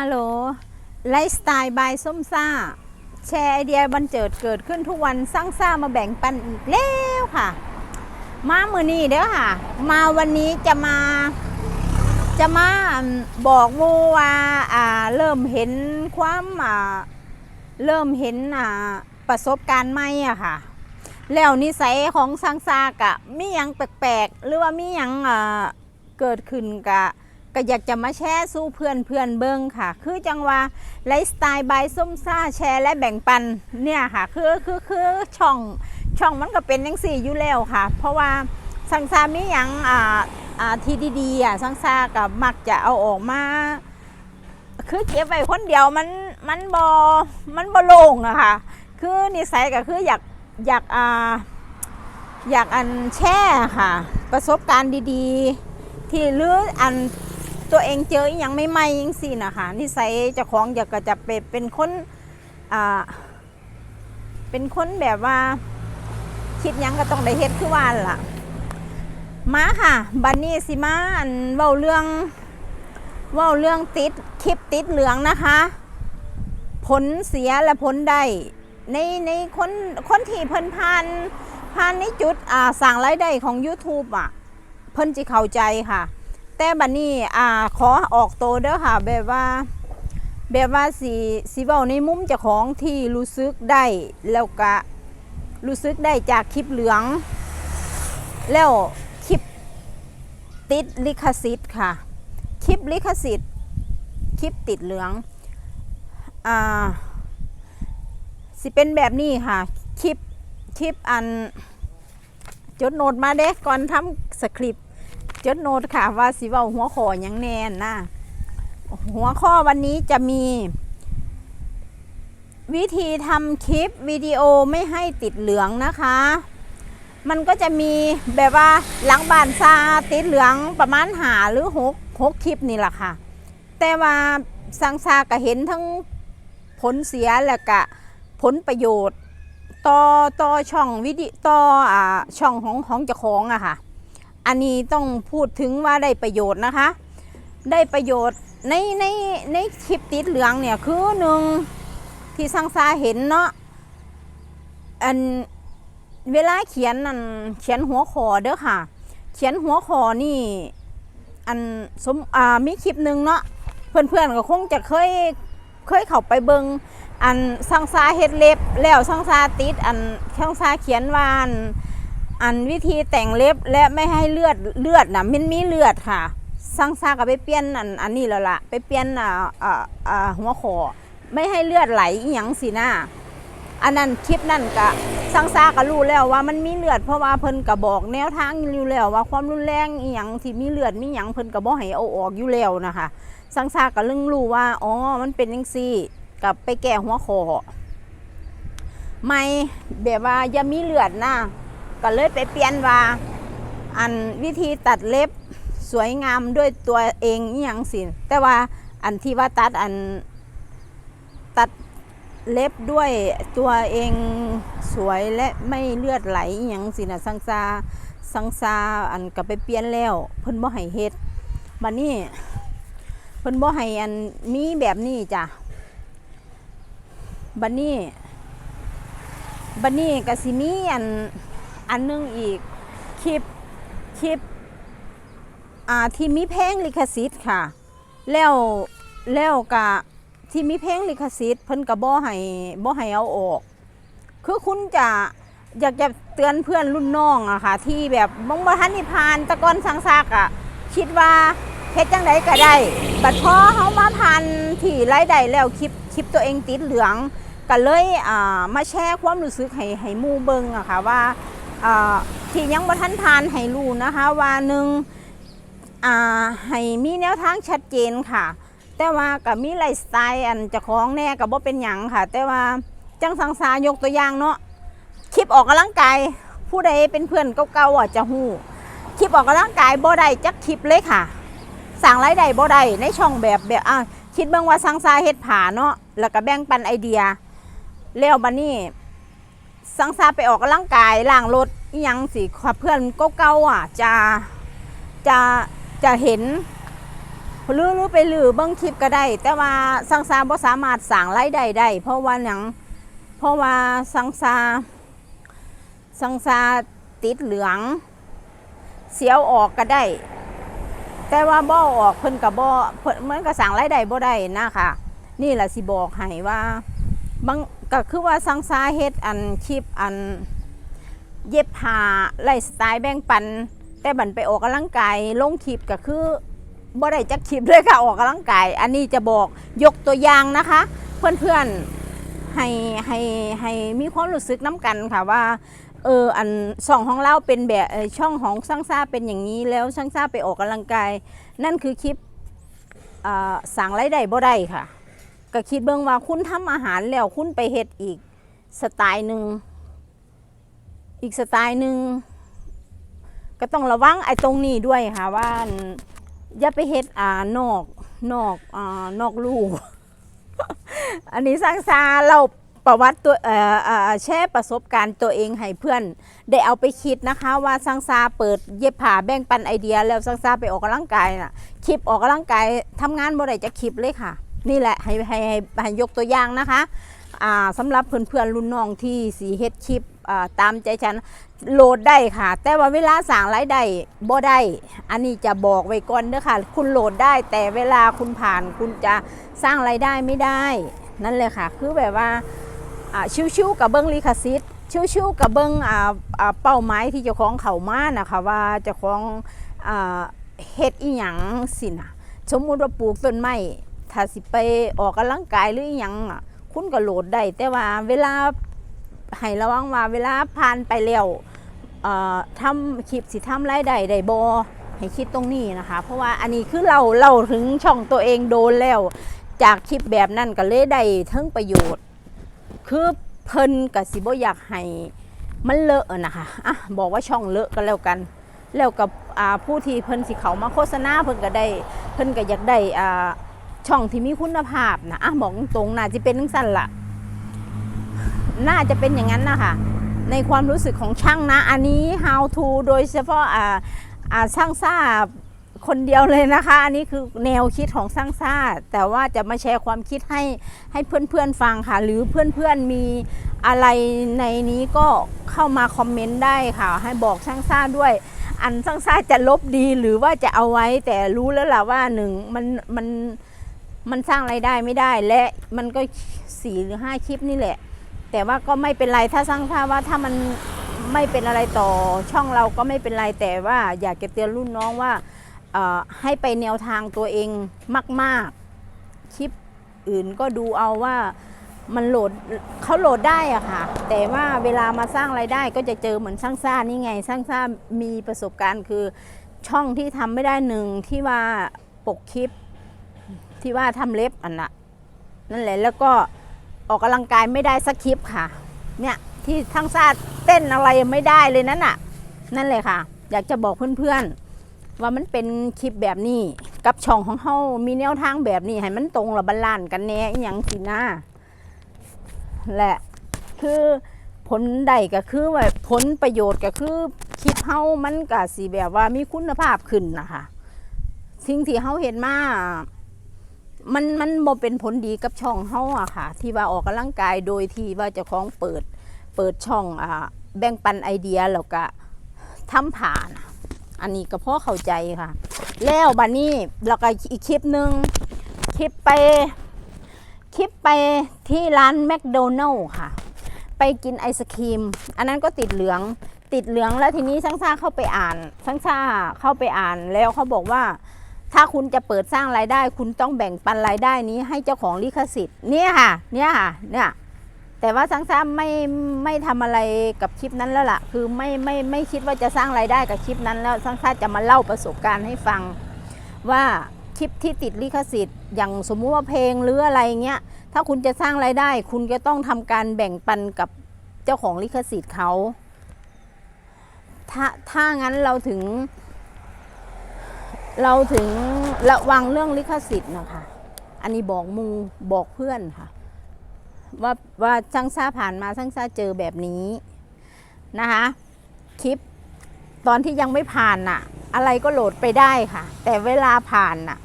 ฮัลโหล ไลฟ์สไตล์บายส้มซ่า แชร์ไอเดียบันเจิดเกิดขึ้นทุกวันสร้างซ่ามาแบ่งปันอีกแล้วค่ะ มามือนี้เด้อค่ะ มาวันนี้จะมา จะมาบอกโมว่าอ่า เริ่มเห็นความอ่า เริ่มเห็นอ่า ประสบการณ์ใหม่อะค่ะ แล้วนิสัยของสังซ่ากะมีหยังแปลกๆ หรือว่ามีหยังอ่าเกิดขึ้นกะ ก็อยากจะมาแชร์สู้เพื่อนเพื่อนเบิ้งค่ะ คือจังว่าไลฟ์สไตล์บายส้มซ่าแชร์และแบ่งปันเนี่ยค่ะ คือคือคือช่องช่องมันก็เป็นยังสี่อยู่แล้วค่ะ เพราะว่าสังซามีหยังอ่าอ่าทีดีๆอะสังซากับมักจะเอาออกมา คือเก็บไว้คนเดียวมันมันบอมันบอโลงอะค่ะ คือนิสัยก็คืออยากอยากอ่าอยากอันแช่ค่ะ ประสบการณ์ดีๆ ที่หรืออัน ตัวเองเจออหยังไม่ไม่ยังสินะคะนิสัยเจ้าของอยากจะเป็นเป็นคนอ่าเป็นคนแบบว่า คิดยังก็ต้องได้เฮ็ดคือว่าล่ะ มาค่ะ บันนี้สิมาอันเว้าเรื่องเว้าเรื่องติดคลิปติดเหลืองนะคะ ผลเสียและผลได้ในในคนคนที่เพิ่นผ่านผ่านในจุดอ่าสั่งรายได้ของ YouTube อะ เพิ่นจะเข้าใจค่ะ แต่บัดนนี้อ่าขอออกโตเด้อค่ะ แบบว่า แบบว่าสีสีเว้าในมุมเจ้าของที่รู้สึกได้แล้วก็รู้สึกได้จากคลิปเหลือง แล้วคลิปติดลิขสิทธิ์ค่ะ คลิปลิขสิทธิ์ คลิปติดเหลืองอ่าสิเป็นแบบนี้ค่ะ คลิปคลิปอันจดโน้ตมาเด้ก่อนทำสคริปต์ จดโน้ตค่ะว่าสิว้าหัวข้อยังแน่นนะหัวข้อวันนี้จะมี วิธีทำคลิปวิดีโอไม่ให้ติดเหลืองนะคะ มันก็จะมีแบบว่าหลังบานซาติดเหลืองประมาณหาหรือหกหกคลิปนี่แหละค่ะ แต่ว่าสังซาก็เห็นทั้งผลเสียและก็ผลประโยชน์ต่อต่อช่องวิดีต่ออ่าช่องของของเจ้าของอะค่ะ อันนี้ต้องพูดถึงว่าได้ประโยชน์นะคะ ได้ประโยชน์ในในในคลิปติดเหลืองเนี่ยคือหนึ่งที่สังซาเห็นเนาะอันเวลาเขียนนั่นเขียนหัวขอเด้อค่ะ เขียนหัวขอนี่อันสมอ่ามีคลิปหนึ่งเนาะเพื่อนๆก็คงจะเคยเคยเข้าไปเบิงอันสังซาเฮ็ดเล็บแล้วสังซาติดอันสังซาเขียนว่าอัน อันวิธีแต่งเล็บและไม่ให้เลือดเลือดนะมันมีเลือดค่ะสังซาก็ไปเปลี่ยนอันอันนี้แล้วล่ะไปเปลี่ยนอ่าอ่าอ่าหัวคอไม่ให้เลือดไหลอหยังสินะอันนั้นคลิปนั่นก็สังซาก็รู้แล้วว่ามันมีเลือดเพราะว่าเพิ่นก็บอกแนวทางอยู่แล้วว่าความรุนแรงอีหยังที่มีเลือดมีหยังเพิ่นก็บ่ให้เอาออกอยู่แล้วนะคะสังซาก็เรื่องรู้ว่าอ๋อมันเป็นจังซี่กับไปแก้หัวคอไม่แบบว่าอย่ามีเลือดนะ ก็เลยไปเปลี่ยนว่า อันวิธีตัดเล็บสวยงามด้วยตัวเองอหย่างสิแต่ว่าอันที่ว่าตัดอันตัดเล็บด้วยตัวเองสวยและไม่เลือดไหลอหย่างสินะสังซาสังซาอันก็ไปเปลี่ยนแล้ว เพิ่นบ่ให้เฮ็ดบัดนี้เพิ่นบ่ให้อันมีแบบนี้จ้ะบันนี้บันนี้ก็สิมีอัน อันนึงอีกคลิปคลิปอ่าที่มีเพลงลิขสิทธิ์ค่ะ แล้วแล้วก็ที่มีเพลงลิขสิทธิ์เพิ่นก็บ่ให้บ่ให้เอาออก คือคุณจะอยากจะเตือนเพื่อนรุ่นน้องอะค่ะ ที่แบบบงบทันนิพานตะกอนสังซากอะคิดว่าเฮ็ดจังไดก็ได้บัดพอเฮามาพันที่รายได้แล้วคลิปคลิปตัวเองติดเหลืองก็เลยอ่ามาแชร์ความรู้สึกให้ให้หมู่เบิงอะค่ะว่า ที่ยังบ่ทันทานให้รู้นะคะว่าหนึ่งให้มีแนวทางชัดเจนค่ะ แต่ว่าก็มีไลฟ์สไตล์อันจะของแน่ก็บ่เป็นหยังค่ะ แต่ว่าจังสังสายกตัวอย่างเนาะคลิปออกกำลังกายผู้ใดเป็นเพื่อนเก่าๆอะจะฮู้คลิปออกกำลังกายบ่ได้จักคลิปเลยค่ะสั่งรายได้บ่ได้ในช่องแบบแบบอะคิดเบิ่งว่าสังซาเฮ็ดผาเนาะแล้วก็แบ่งปันไอเดียแล้วบัดนี้ สังซาไปออกกำลังกายล้างรถยังสิเพื่อนก็เก่าอะจะจะจะเห็นหรือรือไปหลือเบิ้งคลิปก็ได้ แต่ว่าสังซาบ่สามารถสั่งรายได้ได้เพราะว่าหยังเพราะว่าสังซาสังซาติดเหลือง เสียวออกก็ได้ แต่ว่าบ่ออกเพิ่นก็บ่เพิ่นเหมือนก็สั่งรายได้บ่ได้นะคะนี่แหละสิบอกให้ว่าบาง ก็คือว่าสังซาเฮ็ดอันคลิปอันเย็บผ้าไลฟ์สไตล์แบ่งปัน แต่บันไปออกกำลังกายลงคลิปก็คือบ่ได้จักคลิปเลยค่ะออกกำลังกาย อันนี้จะบอกยกตัวอย่างนะคะ เพื่อนๆให้ให้ให้มีความรู้สึกน้ำกันค่ะว่าเอออันช่องของเราเป็นแบบช่องของช่างซาเป็นอย่างนี้แล้วช่างซาไปออกกำลังกาย นั่นคือคลิปสั่งรายได้บ่ได้ค่ะ ก็คิดเบิ่งว่าคุณทำอาหารแล้วคุณไปเฮ็ดอีกสไตล์หนึ่งอีกสไตล์หนึ่งก็ต้องระวังไอ้ตรงนี้ด้วยค่ะว่าอย่าไปเฮ็ดอ่านอกนอกอ่านอกลูก อันนี้สร้างซาเราประวัติตัวเอ่ออแชร์ประสบการณ์ตัวเองให้เพื่อน ได้เอาไปคิดนะคะ ว่าสร้างซาเปิดเย็บผ้าแบ่งปันไอเดีย แล้วสร้างซาไปออกกำลังกายน่ะคลิปออกกำลังกายทำงานบ่ได้จะคลิปเลยค่ะ นี่แหละให้ให้ให้ให้ยกตัวอย่างนะคะอ่าสำหรับเพื่อนๆรุ่นน้องที่สีเฮ็ดคลิปอ่าตามใจฉันโหลดได้ค่ะ แต่ว่าเวลาสั่งรายได้บ่ได้ อันนี้จะบอกไว้ก่อนเด้อค่ะ คุณโหลดได้แต่เวลาคุณผ่านคุณจะสร้างรายได้ไม่ได้ นั่นเลยค่ะ คือแบบว่าอ่าชิวๆกับเบิ้งลิขสิทธิ์ชิวๆกับเบิ้งอ่าอ่าเป้าหมายที่เจ้าของเขามานะคะว่าเจ้าของอ่าเฮ็ดอีหยังสินะสมมุติว่าปลูกต้นไม้ ถ้าสิไปออกกำลังกายหรืออยังอะคุณก็โหลดได้แต่ว่าเวลาให้ระวังว่าเวลาผ่านไปแล้วเอ่อทำคลิปสิทำรายได้ได้บอให้คิดตรงนี้นะคะ เพราะว่าอันนี้คือเราเราถึงช่องตัวเองโดนแล้ว จากคลิปแบบนั้นก็เลยได้ทั้งประโยชน์ คือเพิ่นกับสิบอยากให้มันเลอะนะคะอะบอกว่าช่องเลอะก็แล้วกัน แล้วกับผู้ที่เพิ่นสิเขามาโฆษณาเพิ่นก็ได้ เพิ่นก็อยากได้อ่า ช่องที่มีคุณภาพนะอะบอกตรงๆน่าจะเป็นทั้งสั้นละน่าจะเป็นอย่างนั้นนะคะในความรู้สึกของช่างนะ อันนี้ how to โดยเฉพาะอ่าอ่าช่างซ่าคนเดียวเลยนะคะ อันนี้คือแนวคิดของช่างซ่าแต่ว่าจะมาแชร์ความคิดให้ให้เพื่อนๆฟังค่ะ หรือเพื่อนๆมีอะไรในนี้ก็เข้ามาคอมเมนต์ได้ค่ะ ให้บอกช่างซ่าด้วย อันช่างซ่าจะลบดีหรือว่าจะเอาไว้แต่รู้แล้วล่ะว่าหนึ่งมันมันมัน มันสร้างไรายได้ไม่ได้และมันก็สี่หรือห้าคลิปนี่แหละ แต่ว่าก็ไม่เป็นไรถ้าสร้างภาพว่าถ้ามันไม่เป็นอะไรต่อช่องเราก็ไม่เป็นไรแต่ว่าอยากจะเตือนรุ่นน้องว่าให้ไปแนวทางตัวเองมาก ๆ คลิปอื่นก็ดูเอาว่ามันโหลดเขาโหลดได้อะค่ะ แต่ว่าเวลามาสร้างไรายได้ก็จะเจอเหมือนสร้างซ่านี่ไง สร้างซ่ามีประสบการณ์คือช่องที่ทำไม่ได้หนึ่งที่ว่าปกคลิป ที่ว่าทำเล็บอันน่ะนั่นแหละแล้วก็ออกกำลังกายไม่ได้สักคลิปค่ะ เนี่ยที่ทั้งซาเต้นอะไรไม่ได้เลยนั่นน่ะ นั่นเลยค่ะ อยากจะบอกเพื่อนๆ ว่ามันเป็นคลิปแบบนี้ กับช่องของเฮามีแนวทางแบบนี้ให้มันตรงระบาลานกันแน่อย่างสินะแหละคือผลใดก็คือว่าผลประโยชน์ก็คือคลิปเฮามันก็สิแบบว่ามีคุณภาพขึ้นนะคะสิ่งที่เฮาเห็นมา มันมันบ่เป็นผลดีกับช่องเฮาอะค่ะ ที่ว่าออกกำลังกายโดยที่ว่าเจ้าของเปิดเปิดช่องอ่าแบ่งปันไอเดียแล้วก็ทำผ่าน อันนี้ก็พอเข้าใจค่ะ แล้วบัดนี้แล้วก็อีกคลิปหนึ่งคลิปไปคลิปไปที่ร้านแมคโดนัลล์ค่ะ ไปกินไอศครีม อันนั้นก็ติดเหลืองติดเหลืองแล้วทีนี้ช่างซ่าเข้าไปอ่านช่างซ่าเข้าไปอ่านแล้วเขาบอกว่า ถ้าคุณจะเปิดสร้างรายได้ คุณต้องแบ่งปันรายได้นี้ให้เจ้าของลิขสิทธิ์เนี่ยค่ะเนี่ยค่ะเนี่ยแต่ว่าสังซ้ำไม่ไม่ทำอะไรกับคลิปนั้นแล้วล่ะ คือไม่ไม่ไม่คิดว่าจะสร้างรายได้กับคลิปนั้นแล้วสังซ้าจะมาเล่าประสบการณ์ให้ฟัง ว่าคลิปที่ติดลิขสิทธิ์ อย่างสมมุติว่าเพลงหรืออะไรเงี้ยถ้าคุณจะสร้างรายได้ คุณก็ต้องทำการแบ่งปันกับเจ้าของลิขสิทธิ์เขาถ้าถ้างั้นเราถึง เราถึงระวังเรื่องลิขสิทธิ์นะคะ อันนี้บอกมูบอกเพื่อนค่ะ ว่าว่าช่างซ่าผ่านมาช่างซ่าเจอแบบนี้นะคะ คลิปตอนที่ยังไม่ผ่านน่ะ อะไรก็โหลดไปได้ค่ะ แต่เวลาผ่านน่ะ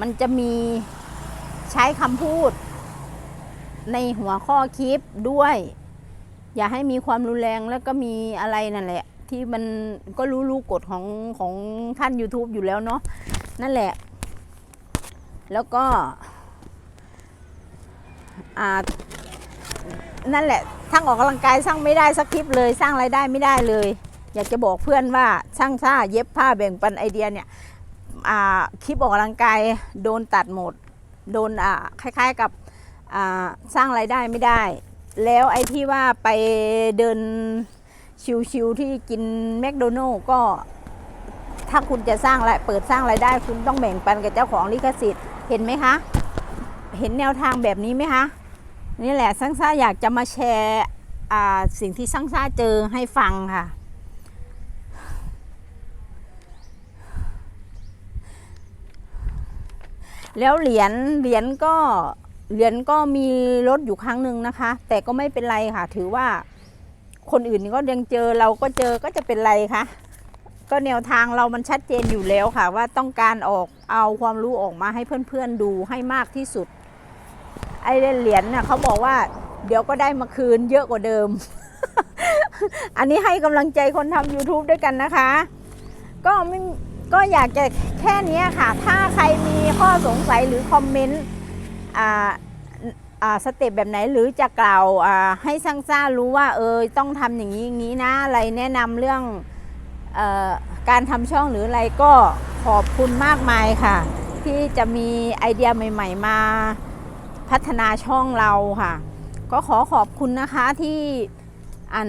มันจะมีใช้คำพูด ในหัวข้อคลิปด้วย อย่าให้มีความรุนแรงแล้วก็มีอะไรนั่นแหละ ที่มันก็รู้รู้กฎของของท่าน YouTube อยู่แล้วเนาะนั่นแหละ แล้วก็อานั่นแหละทั้งออกกำลังกายสร้างไม่ได้สักคลิปเลยสร้างรายได้ไม่ได้เลย อยากจะบอกเพื่อนว่าช่างซ่าเย็บผ้าแบ่งปันไอเดียเนี่ยคลิปออกกำลังกายโดนตัดหมด โดนคล้ายๆกับสร้างรายได้ไม่ได้ แล้วไอ้ที่ว่าไปเดิน ชิวๆที่กินแมคโดนัลล์ก็ ถ้าคุณจะสร้างรายเปิดสร้างรายได้ คุณต้องแบ่งปันกับเจ้าของลิขสิทธิ์เห็นไหมคะ เห็นแนวทางแบบนี้ไหมคะนี่แหละซังซ่าอยากจะมาแชร์สิ่งที่ซังซ่าเจอให้ฟังค่ะ แล้วเหรียญเหรียญก็เหรียญก็มีลดอยู่ครั้งหนึ่งนะคะ แต่ก็ไม่เป็นไรค่ะ ถือว่า คนอื่นก็ยังเจอเราก็เจอก็จะเป็นไรคะก็แนวทางเรามันชัดเจนอยู่แล้วค่ะ ว่าต้องการออกเอาความรู้ออกมาให้เพื่อนๆดูให้มากที่สุด ไอ้เหรียญน่ะเขาบอกว่า เดี๋ยวก็ได้มาคืนเยอะกว่าเดิม อันนี้ให้กำลังใจคนทำ YouTube ด้วยกันนะคะ ก็ไม่ก็อยากจะแค่นี้ค่ะ ถ้าใครมีข้อสงสัยหรือคอมเมนต์อ่า สเต็ปแบบไหนหรือจะกล่าวให้ช่างซ่ารู้ว่าเออต้องทำอย่างนี้อย่างนี้นะอะไรแนะนำเรื่องออการทำช่องหรืออะไรก็ขอบคุณมากมายค่ะ ที่จะมีไอเดียใหม่ๆมาพัฒนาช่องเราค่ะ ก็ขอขอบคุณนะคะที่อัน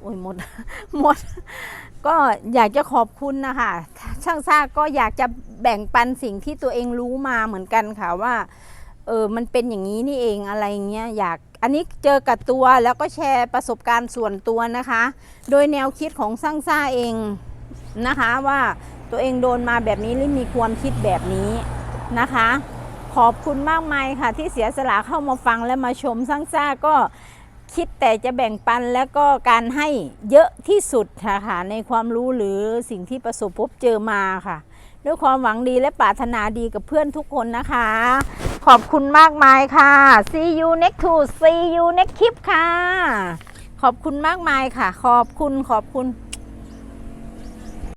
โอ้ยหมดหมด ก็อยากจะขอบคุณนะคะช่างซ่าก็อยากจะแบ่งปันสิ่งที่ตัวเองรู้มาเหมือนกันค่ะว่า เออมันเป็นอย่างนี้นี่เองอะไรเงี้ยอยากอันนี้เจอกับตัวแล้วก็แชร์ประสบการณ์ส่วนตัวนะคะ โดยแนวคิดของช่างซ่าเองนะคะว่าตัวเองโดนมาแบบนี้หรือมีความคิดแบบนี้นะคะ ขอบคุณมากมายค่ะ ที่เสียสละเข้ามาฟังและมาชมช่างซ่าก็คิดแต่จะแบ่งปันแล้วก็การให้เยอะที่สุดค่ะค่ะในความรู้หรือสิ่งที่ประสบพบเจอมาค่ะ ด้วยความหวังดีและปรารถนาดีกับเพื่อนทุกคนนะคะ ขอบคุณมากมายค่ะ see you next to see you next clip ค่ะ ขอบคุณมากมายค่ะ ขอบคุณขอบคุณ